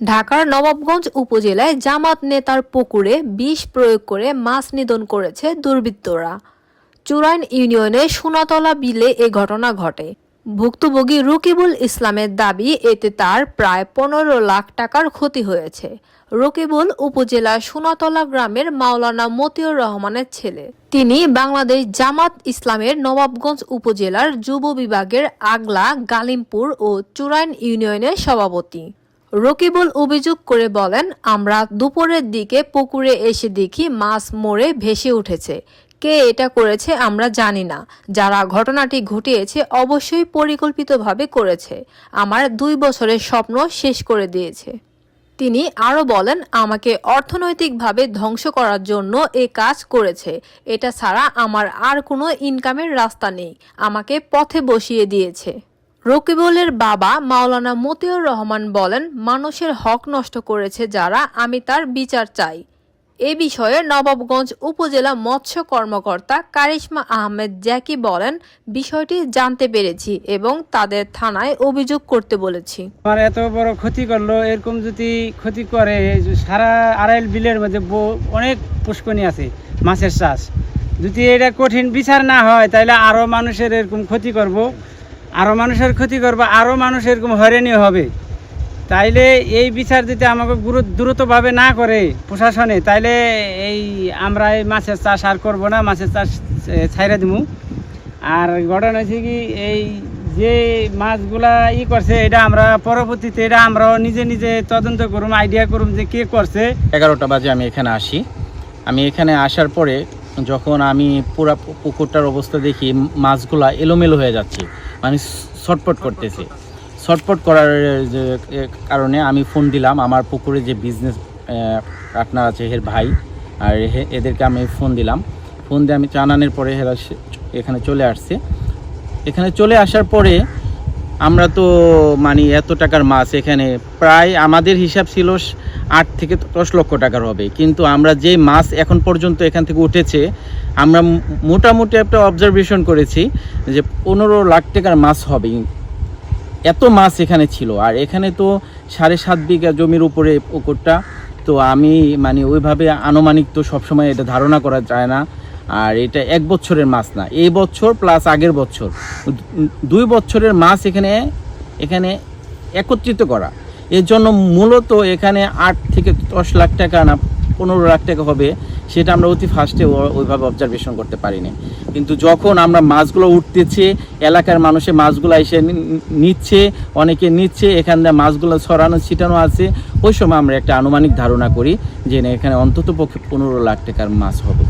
ঢাকার নবাবগঞ্জ উপজেলায় জামাত নেতার পুকুরে বিষ প্রয়োগ করে মাছ নিধন করেছে দুর্বৃত্তরা। চুরাইন ইউনিয়নে সোনাতলা বিলে এ ঘটনা ঘটে। ভুক্তভোগী রকিবুল ইসলামের দাবি, এতে তার প্রায় পনেরো লাখ টাকার ক্ষতি হয়েছে। রকিবুল উপজেলার সোনাতলা গ্রামের মাওলানা মতিউর রহমানের ছেলে। তিনি বাংলাদেশ জামাত ইসলামের নবাবগঞ্জ উপজেলার যুব বিভাগের আগলা, গালিমপুর ও চুরাইন ইউনিয়নের সভাপতি। রকিবুল অভিযোগ করে বলেন, আমরা দুপুরের দিকে পুকুরে এসে দেখি মাছ মরে ভেসে উঠেছে। কে এটা করেছে আমরা জানি না। যারা ঘটনাটি ঘটিয়েছে অবশ্যই পরিকল্পিতভাবে করেছে। আমার দুই বছরের স্বপ্ন শেষ করে দিয়েছে। তিনি আরও বলেন, আমাকে অর্থনৈতিকভাবে ধ্বংস করার জন্য এ কাজ করেছে। এটা ছাড়া আমার আর কোনো ইনকামের রাস্তা নেই। আমাকে পথে বসিয়ে দিয়েছে। রকিবুলের বাবা মাওলানা মতিউর রহমান বলেন, মানুষের হক নষ্ট করেছে যারা, আমি তার বিচার চাই। এ বিষয়ে নবাবগঞ্জ উপজেলা মৎস্য কর্মকর্তা কারিশমা আহমেদ জ্যাকি বলেন, বিষয়টি জানতে পেরেছি এবং তাদের থানায় অভিযোগ করতে বলেছি। আমার এত বড় ক্ষতি করল, এরকম যদি ক্ষতি করে সারা আড়াইল বিলের মধ্যে অনেক পুষ্কনি আছে, মাছের চাষ। যদি এটা কঠিন বিচার না হয় তাহলে আরও মানুষের এরকম ক্ষতি করব। আরও মানুষের ক্ষতি করব আরও মানুষ এরকম হয়রানি হবে। তাইলে এই বিচার যদি আমাকে দ্রুতভাবে না করে প্রশাসনে, তাইলে এই আমরা এই মাছের চাষ আর করব না, মাছের চাষ ছাইরা দিব আর ঘটনা হচ্ছে কি, এই যে মাছগুলা ই করছে, এটা আমরা পরবর্তীতে, এটা আমরাও নিজে নিজে তদন্ত করুম আইডিয়া করুম যে কে করছে। এগারোটা বাজে আমি এখানে আসি। আমি এখানে আসার পরে যখন আমি পুরা পুকুরটার অবস্থা দেখি মাছগুলা এলোমেলো হয়ে যাচ্ছে। মানে ছটপট করতেছে। ছটপট করার কারণে আমি ফোন দিলাম। আমার পুকুরে যে বিজনেস পার্টনার আছে এর ভাই, আর এদেরকে আমি ফোন দিলাম। ফোন দিয়ে আমি জানানোর পরে সে- এখানে চলে আসছে। এখানে চলে আসার পরে আমরা তো মানে এত টাকার মাছ এখানে, প্রায় আমাদের হিসাব ছিল আট থেকে দশ লক্ষ টাকার হবে। কিন্তু আমরা যে মাছ এখন পর্যন্ত এখান থেকে উঠেছে, আমরা মোটামুটি একটা অবজারভেশন করেছি যে পনেরো লাখ টাকার মাছ হবে। এত মাছ এখানে ছিল। আর এখানে তো সাড়ে সাত বিঘা জমির উপরে পুকুরটা। তো আমি মানে ওইভাবে আনুমানিক তো সবসময় এটা ধারণা করা যায় না। আর এটা এক বছরের মাছ না, এই বছর প্লাস আগের বছর। দুই বছরের মাছ এখানে এখানে একত্রিত করা। এর জন্য মূলত এখানে আট থেকে দশ লাখ টাকা না, পনেরো লাখ টাকা হবে, সেটা আমরা অতি ফার্স্টে ওইভাবে অবজারভেশন করতে পারিনি। কিন্তু যখন আমরা মাছগুলো উঠতেছে, এলাকার মানুষে মাছগুলো এসে নিচ্ছে, অনেকে নিচ্ছে, এখান দিয়ে মাছগুলো ছড়ানো, ছিটানো আছে, ওই সময় আমরা একটা আনুমানিক ধারণা করি যে এখানে অন্তত পক্ষে পনেরো লাখ টাকার মাছ হবে।